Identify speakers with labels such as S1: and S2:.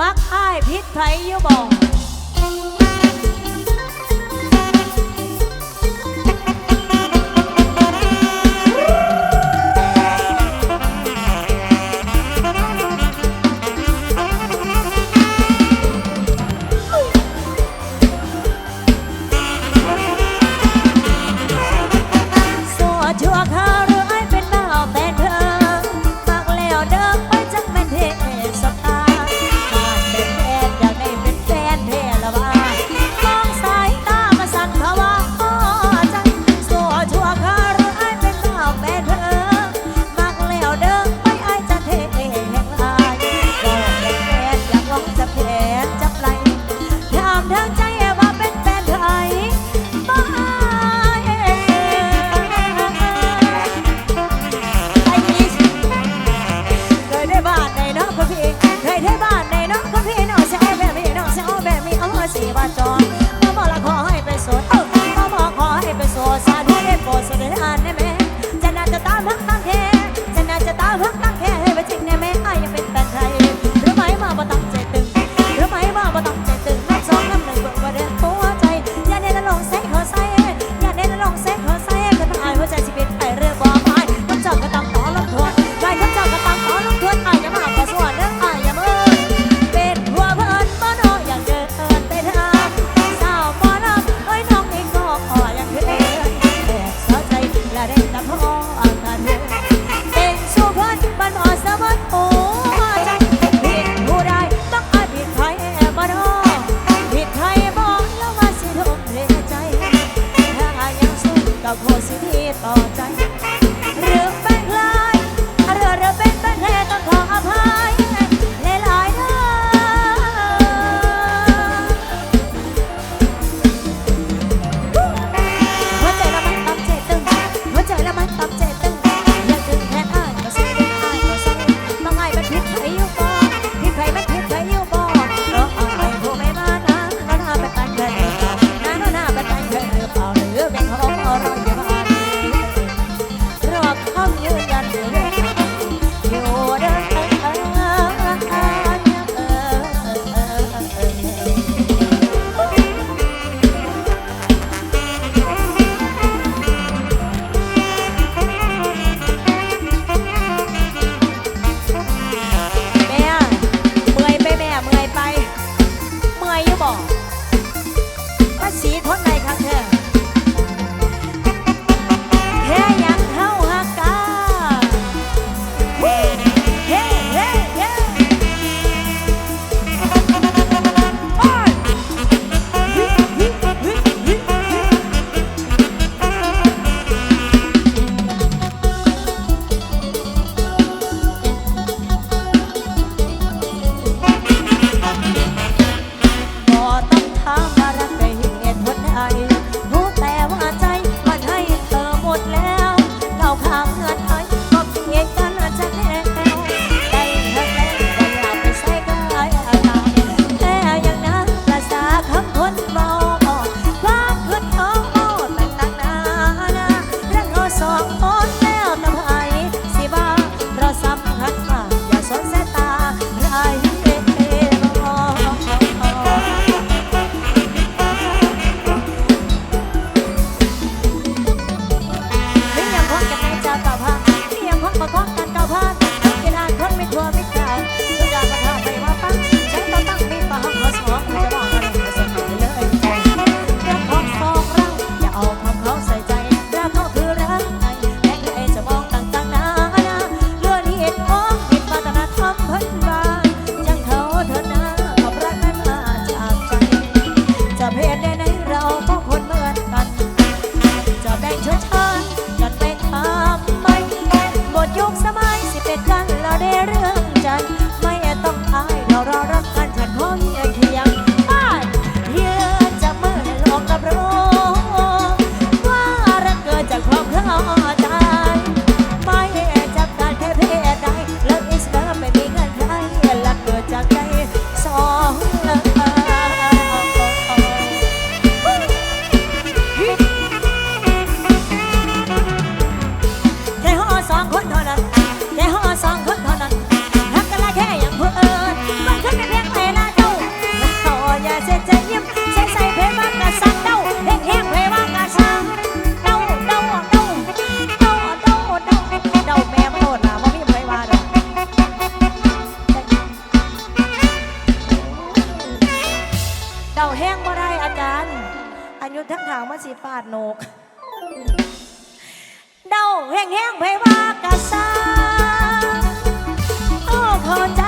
S1: มักอ้ายพิษไผอยู่บ่ ก็โพสิทีฟต่อ หยุดทั้งทางมาสีปาดโนก เดาแห้งๆไพว่ากะซาโอ้เข้าใจ